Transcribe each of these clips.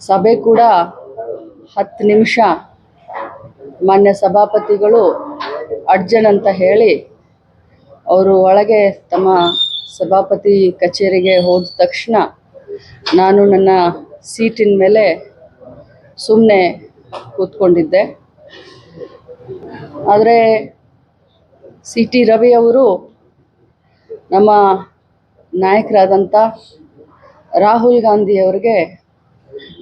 ಸಭೆ ಕೂಡ ಹತ್ತು ನಿಮಿಷ. ಮಾನ್ಯ ಸಭಾಪತಿಗಳು ಅಡ್ಜನ್ ಅಂತ ಹೇಳಿ ಅವರು ಒಳಗೆ ತಮ್ಮ ಸಭಾಪತಿ ಕಚೇರಿಗೆ ಹೋದ ತಕ್ಷಣ ನಾನು ನನ್ನ ಸೀಟಿನ ಮೇಲೆ ಸುಮ್ಮನೆ ಕೂತ್ಕೊಂಡಿದ್ದೆ. ಆದರೆ ಸಿ ಟಿ ರವಿ ಅವರು ನಮ್ಮ ನಾಯಕರಾದಂಥ ರಾಹುಲ್ ಗಾಂಧಿ ಅವರಿಗೆ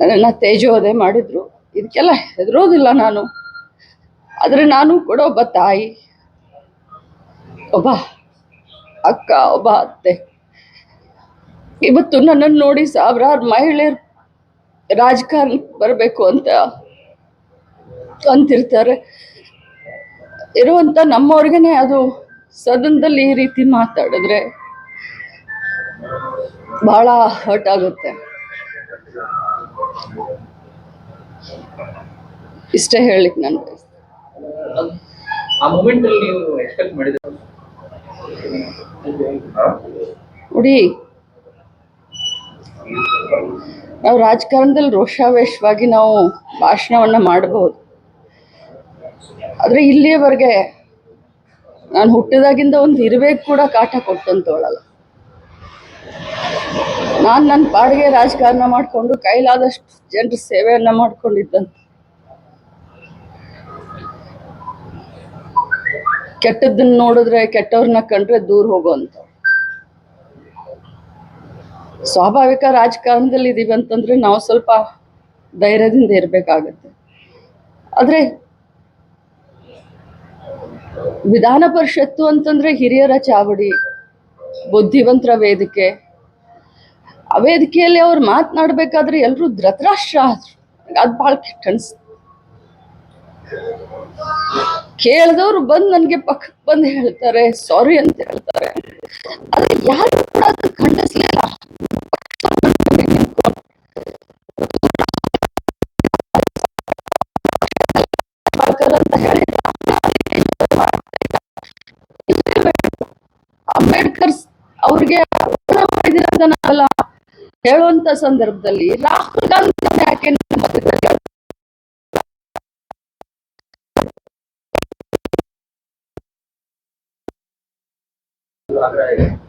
ನನ್ನನ್ನು ತೇಜೋದೆ ಮಾಡಿದ್ರು. ಇದಕ್ಕೆಲ್ಲ ಹೆದರೋದಿಲ್ಲ ನಾನು. ಆದರೆ ನಾನು ಕೂಡ ಒಬ್ಬ ತಾಯಿ, ಒಬ್ಬ ಅಕ್ಕ, ಒಬ್ಬ ಅತ್ತೆ. ಇವತ್ತು ನನ್ನನ್ನು ನೋಡಿ ಸಾವಿರಾರು ಮಹಿಳೆಯರು ರಾಜಕಾರಣಕ್ಕೆ ಬರಬೇಕು ಅಂತ ಅಂತಿರ್ತಾರೆ. ಇರುವಂಥ ನಮ್ಮವ್ರಿಗೇ ಅದು ಸದನದಲ್ಲಿ ಈ ರೀತಿ ಮಾತಾಡಿದ್ರೆ ಬಹಳ ಹರ್ಟ್ ಆಗುತ್ತೆ. ಇಷ್ಟೇ ಹೇಳಲಿಕ್ಕೆ ನಾನು. ಆ ಮೂಮೆಂಟ್ ಅಲ್ಲಿ ನೀವು ಎಕ್ಸ್ಪೆಕ್ಟ್ ಮಾಡಿದ್ರೆ? ನೋಡಿ ನಾವು ರಾಜಕಾರಣದಲ್ಲಿ ರೋಷಾವೇಶವಾಗಿ ನಾವು ಭಾಷಣವನ್ನು ಮಾಡಬಹುದು. ಆದರೆ ಇಲ್ಲಿಯವರೆಗೆ ನಾನು ಹುಟ್ಟಿದಾಗಿಂದ ಒಂದು ಇರುವೆ ಕೂಡ ಕಾಟ ಕೊಟ್ಟಂತವಳಲ್ಲ. ನಾನು ನನ್ನ ಪಾಡಿಗೆ ರಾಜಕಾರಣ ಮಾಡಿಕೊಂಡು ಕೈಲಾದಷ್ಟು ಜನರ ಸೇವೆಯನ್ನು ಮಾಡ್ಕೊಂಡಿದ್ದಂತ ಕೆಟ್ಟದ್ದನ್ನ ನೋಡಿದ್ರೆ ಕೆಟ್ಟವ್ರನ್ನ ಕಂಡ್ರೆ ದೂರ ಹೋಗುವಂತ ಸ್ವಾಭಾವಿಕ ರಾಜಕಾರಣದಲ್ಲಿ ಇದೀವಿ ಅಂತಂದ್ರೆ ನಾವು ಸ್ವಲ್ಪ ಧೈರ್ಯದಿಂದ ಇರಬೇಕಾಗತ್ತೆ. ಆದರೆ ವಿಧಾನ ಪರಿಷತ್ತು ಅಂತಂದ್ರೆ ಹಿರಿಯರ ಚಾವಡಿ, ಬುದ್ಧಿವಂತರ ವೇದಿಕೆ ಆ ವೇದಿಕೆಯಲ್ಲಿ ಅವ್ರು ಮಾತನಾಡ್ಬೇಕಾದ್ರೆ ಎಲ್ಲರೂ ಧೃತರಾಷ್ಟ್ರ ಅದು ಭಾಳ ಕೆಟ್ಟ ಅನ್ಸ್ತು. ಕೇಳಿದವರು ಬಂದು ನನಗೆ ಪಕ್ಕಕ್ಕೆ ಬಂದು ಹೇಳ್ತಾರೆ, ಸಾರಿ ಅಂತ ಹೇಳ್ತಾರೆ. ಆದ್ರೆ ಯಾರು ಕೂಡ ಖಂಡಿಸ್ಲಿಲ್ಲ. ಅಂಬೇಡ್ಕರ್ ಅವ್ರಿಗೆ ನಾವೆಲ್ಲ ಹೇಳುವಂತ ಸಂದರ್ಭದಲ್ಲಿ ರಾಹುಲ್ ಗಾಂಧಿ ಯಾಕೆ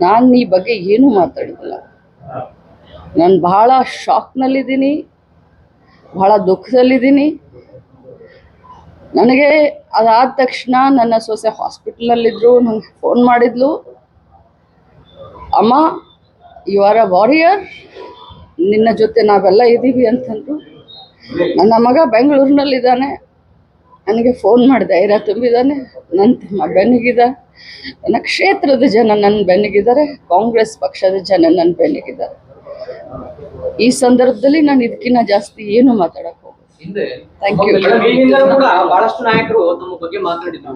ನಾನು ಈ ಬಗ್ಗೆ ಏನು ಮಾತಾಡಿಲ್ಲ ನಾನು ಬಹಳ ಶಾಕ್ನಲ್ಲಿದ್ದೀನಿ, ಬಹಳ ದುಃಖದಲ್ಲಿದ್ದೀನಿ. ನನಗೆ ಅದಾದ ತಕ್ಷಣ ನನ್ನ ಸೊಸೆ ಹಾಸ್ಪಿಟ್ಲಲ್ಲಿದ್ದರು ನನಗೆ ಫೋನ್ ಮಾಡಿದ್ಲು. ಅಮ್ಮ ಯು ಆರ್ ಅ ವಾರಿಯರ್ ನಿನ್ನ ಜೊತೆ ನಾವೆಲ್ಲ ಇದ್ದೀವಿ ಅಂತಂದು ನನ್ನ ಮಗ ಬೆಂಗಳೂರಿನಲ್ಲಿದ್ದಾನೆ ನನಗೆ ಫೋನ್ ಮಾಡಿ ಧೈರ್ಯ ತುಂಬಿದ್ದಾನೆ ನನ್ನ ತಮ್ಮ ಬೆನ್ನಿಗಿದ ನನ್ನ ಕ್ಷೇತ್ರದ ಜನ ನನ್ನ ಬೆನ್ನಿಗಿದ್ದಾರೆ ಕಾಂಗ್ರೆಸ್ ಪಕ್ಷದ ಜನ ನನ್ನ ಬೆನ್ನಿಗಿದ್ದಾರೆ ಈ ಸಂದರ್ಭದಲ್ಲಿ ನಾನು ಇದಕ್ಕಿಂತ ಜಾಸ್ತಿ ಏನು ಮಾತಾಡಕ್ಕೆ ಬಹಳಷ್ಟು ನಾಯಕರು ತಮ್ಮ ಬಗ್ಗೆ ಮಾತನಾಡಿದ್ರು